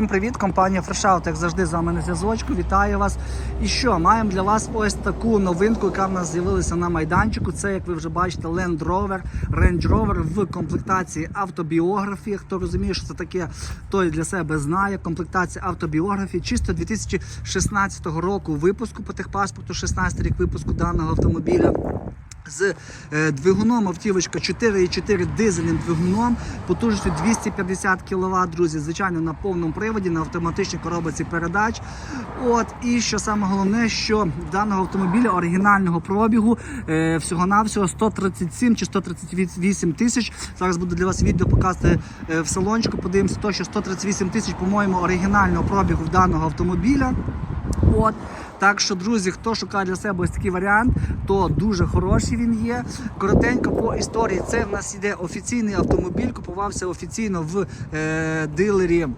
Всім привіт, компанія Фрешаут, як завжди, з вами на зв'язочку. Вітаю вас. І що, маємо для вас ось таку новинку, яка в нас з'явилася на майданчику. Це, як ви вже бачите, Land Rover, Range Rover в комплектації автобіографії. Хто розуміє, що це таке, той для себе знає. Комплектація автобіографії. Чисто 2016 року випуску по техпаспорту, 16 рік випуску даного автомобіля. З е, двигуном автівочка 4,4 дизельним двигуном, потужністю 250 кВт, друзі, звичайно, на повному приводі, на автоматичній коробці передач. От, і що саме головне, що даного автомобіля оригінального пробігу е, всього-навсього 137 чи 138 тисяч. Зараз буду для вас відео показувати е, в салончику. Подивимося, то, що 138 тисяч, по-моєму, оригінального пробігу в даного автомобіля. От. Так що, друзі, хто шукає для себе ось такий варіант, то дуже хороший він є. Коротенько по історії. Це в нас іде офіційний автомобіль, купувався офіційно в е, дилері.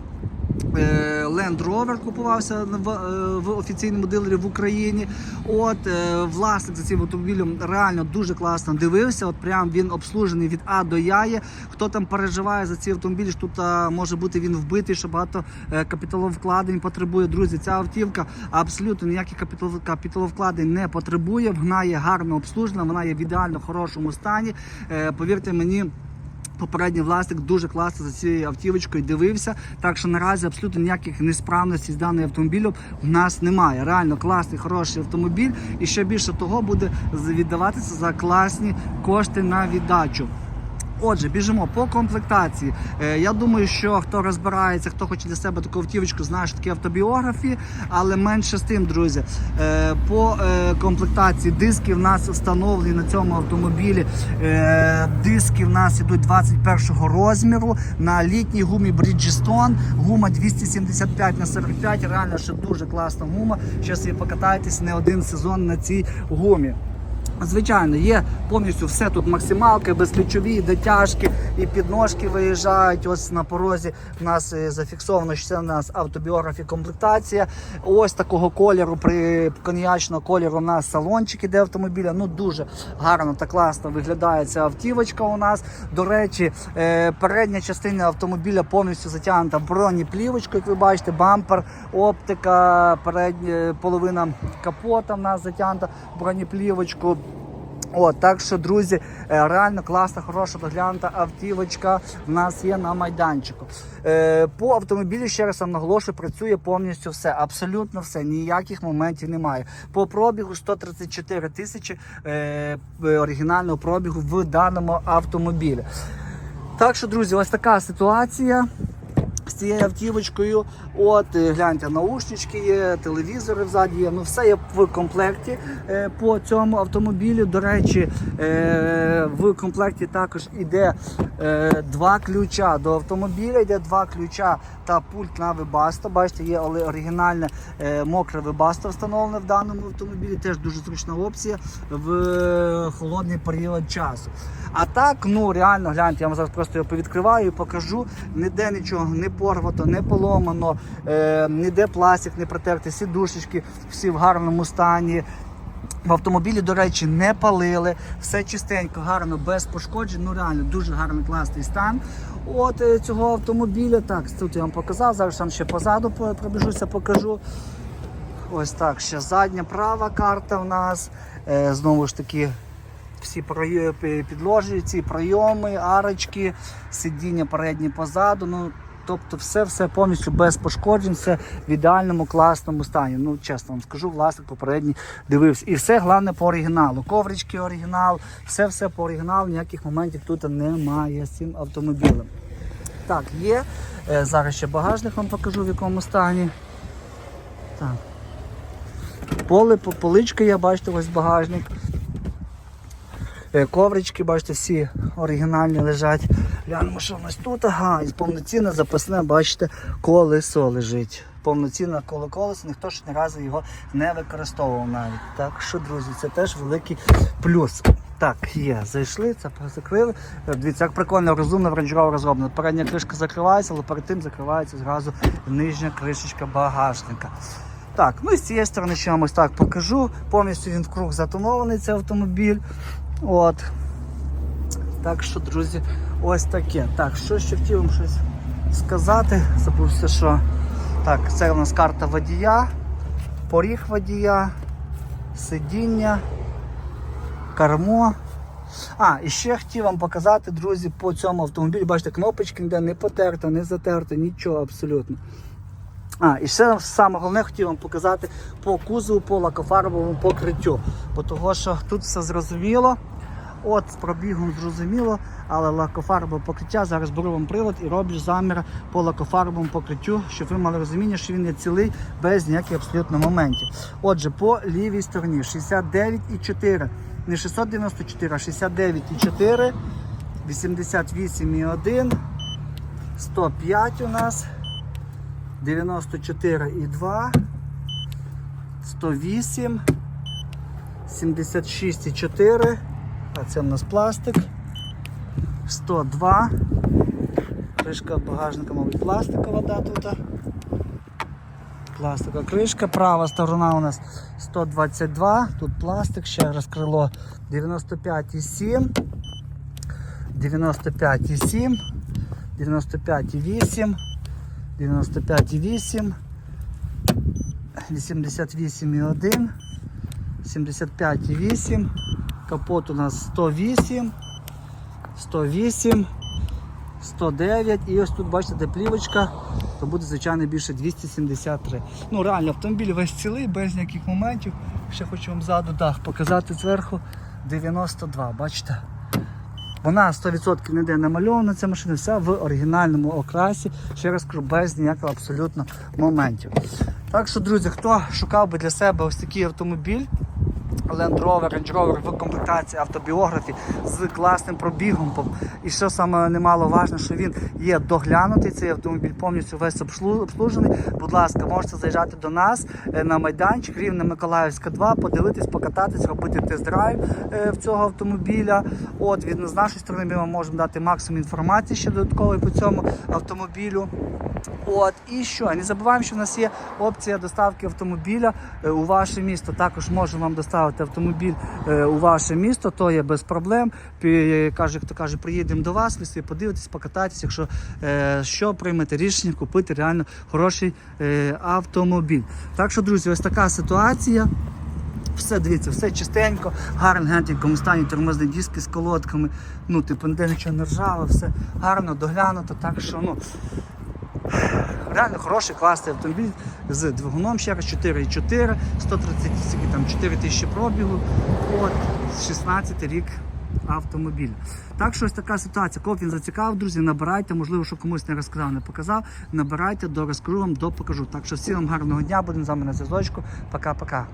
Е, Land Rover купувався в, е, в офіційному дилері в Україні. От е, власник за цим автомобілем реально дуже класно дивився. От прям він обслужений від А до Я. є. Хто там переживає за ці автомобілі, що тут може бути він вбитий, що багато капіталовкладень потребує. Друзі, ця автівка абсолютно ніяких капітал- капіталовкладень не потребує. Вона є гарно обслужена, вона є в ідеально хорошому стані. Повірте мені. Попередній власник дуже класно за цією автівочкою дивився. Так що наразі абсолютно ніяких несправностей з даним автомобілем в нас немає. Реально класний, хороший автомобіль, і ще більше того буде віддаватися за класні кошти на віддачу. Отже, біжимо по комплектації. Е, я думаю, що хто розбирається, хто хоче для себе таку автівочку, знає, що таке автобіографії, але менше з тим, друзі. Е, по е, комплектації диски в нас встановлені на цьому автомобілі. Диски в нас ідуть 21 розміру на літній гумі Bridgestone. Гума 275 на 45. Реально, що дуже класна гума. Зараз ви покатаєтесь не один сезон на цій гумі. Звичайно, є повністю все тут максималки, безключові, дотяжки і підножки виїжджають. Ось на порозі в нас е, зафіксовано, що це у нас автобіографі комплектація. Ось такого кольору, при коньячного кольору у нас салончик іде автомобіля. Ну дуже гарно та класно виглядає ця автівочка у нас. До речі, е, передня частина автомобіля повністю затягнута бронеплівочкою, як ви бачите, бампер, оптика, передня половина капота в нас затягнута бронеплівочку. От, так що, друзі, е, реально класна, хороша, доглянута автівочка в нас є на майданчику. Е, по автомобілі, ще раз вам наголошую, працює повністю все, абсолютно все, ніяких моментів немає. По пробігу 134 тисячі е, оригінального пробігу в даному автомобілі. Так що, друзі, ось така ситуація. З цією автівочкою, от е, гляньте, наушнички є, телевізори взаді є. Ну все є в комплекті е, по цьому автомобілю. До речі, е, в комплекті також іде два ключа до автомобіля. Йде два ключа та пульт на вебасто. Бачите, є оригінальне мокре вебасто встановлене в даному автомобілі. Теж дуже зручна опція в холодний період часу. А так, ну реально гляньте, я вам зараз просто його повідкриваю і покажу. Ніде нічого не порвато, не поломано, е, ніде пластик не протертий, сідушечки всі в гарному стані. В автомобілі, до речі, не палили, все чистенько, гарно, без пошкоджень. Ну реально дуже гарний класний стан. От е, цього автомобіля. Так, тут я вам показав. Зараз вам ще позаду по- пробіжуся, покажу. Ось так, ще задня права карта в нас. Е, знову ж таки, всі підложі, ці прийоми, арочки, сидіння передні позаду. Ну, тобто все все повністю без пошкоджень, все в ідеальному класному стані. Ну, чесно вам скажу, власник попередній дивився. І все головне по оригіналу. Коврички оригінал, все все по оригіналу, ніяких моментів тут немає з цим автомобілем. Так, є. Е, Зараз ще багажник вам покажу в якому стані. Так. Поле, поличка є, бачите, ось багажник. Е, Коврички, бачите, всі оригінальні лежать. Глянемо, що в нас тут. Ага, і повноцінне запасне, бачите, колесо лежить. Повноцінне коло колесо, ніхто ж ні разу його не використовував навіть. Так що, друзі, це теж великий плюс. Так, є, зайшли, це закрили. Е, Дивіться, як прикольно, розумно в Rover розроблено. Передня кришка закривається, але перед тим закривається зразу нижня кришечка багажника. Так, ну і з цієї сторони ще вам ось так покажу. Повністю він вкруг затонований цей автомобіль. От. Так що, друзі, ось таке. Так, що ще хотів вам щось сказати. Забувся, що Так, це у нас карта водія, поріг водія, сидіння, кермо. А, і ще хотів вам показати, друзі, по цьому автомобілі. Бачите, кнопочки ніде не потерта, не затерта, нічого абсолютно. А, і ще саме головне хотів вам показати по кузову, по лакофарбовому покриттю. Бо того, що тут все зрозуміло. От з пробігом зрозуміло, але лакофарбове покриття. Зараз беру вам прилад і роблю замір по лакофарбовому покриттю, щоб ви мали розуміння, що він є цілий без ніяких абсолютно моментів. Отже, по лівій стороні 69,4. Не 694, а 69,4, 88,1, 105 у нас. 94,2, 108, 76,4, а це в нас пластик, 102, кришка багажника, мабуть, пластикова да, тут. Пластикова кришка, права сторона у нас 122, тут пластик, ще раз крило 95,7, 95,7, 95,8. 95,8, 88,1, 75,8, капот у нас 108, 108, 109 і ось тут бачите, де плівочка, то буде звичайно більше 273. Ну реально автомобіль весь цілий, без ніяких моментів. Ще хочу вам ззаду дах показати зверху 92, бачите? Вона 100% ніде намальована, ця машина вся в оригінальному окрасі, ще раз кажу, без ніякого абсолютно моментів. Так що, друзі, хто шукав би для себе ось такий автомобіль, Land Rover, Range Rover в комплектації автобіографі з класним пробігом. І що саме немаловажне, що він є доглянутий, цей автомобіль повністю весь обслужений. Будь ласка, можете заїжджати до нас е, на майданчик Рівне Миколаївська 2, подивитись, покататись, робити тест-драйв е, в цього автомобіля. От від з нашої сторони ми вам можемо дати максимум інформації ще додаткової по цьому автомобілю. От і що? Не забуваємо, що в нас є опція доставки автомобіля е, у ваше місто. Також можемо вам доставити автомобіль е, у ваше місто, то є без проблем. Каже, хто каже, приїдемо до вас, ви собі подивитесь, покататись, якщо е, що приймете рішення купити реально хороший е, автомобіль. Так що, друзі, ось така ситуація. Все дивіться, все чистенько, гарно гентенькому стані тормозні диски з колодками. Ну, типу, ніде нічого не ржаве, все гарно доглянуто. Так що, ну, реально хороший класний автомобіль з двигуном ще раз 4,4, 130 скільки там 4 тисячі пробігу. От 16 рік автомобіль. Так що ось така ситуація. Кого він зацікавив, друзі, набирайте, можливо, що комусь не розказав, не показав. Набирайте, до розкажу вам, до покажу. Так що всім вам гарного дня, будемо з вами на зв'язочку. Пока-пока.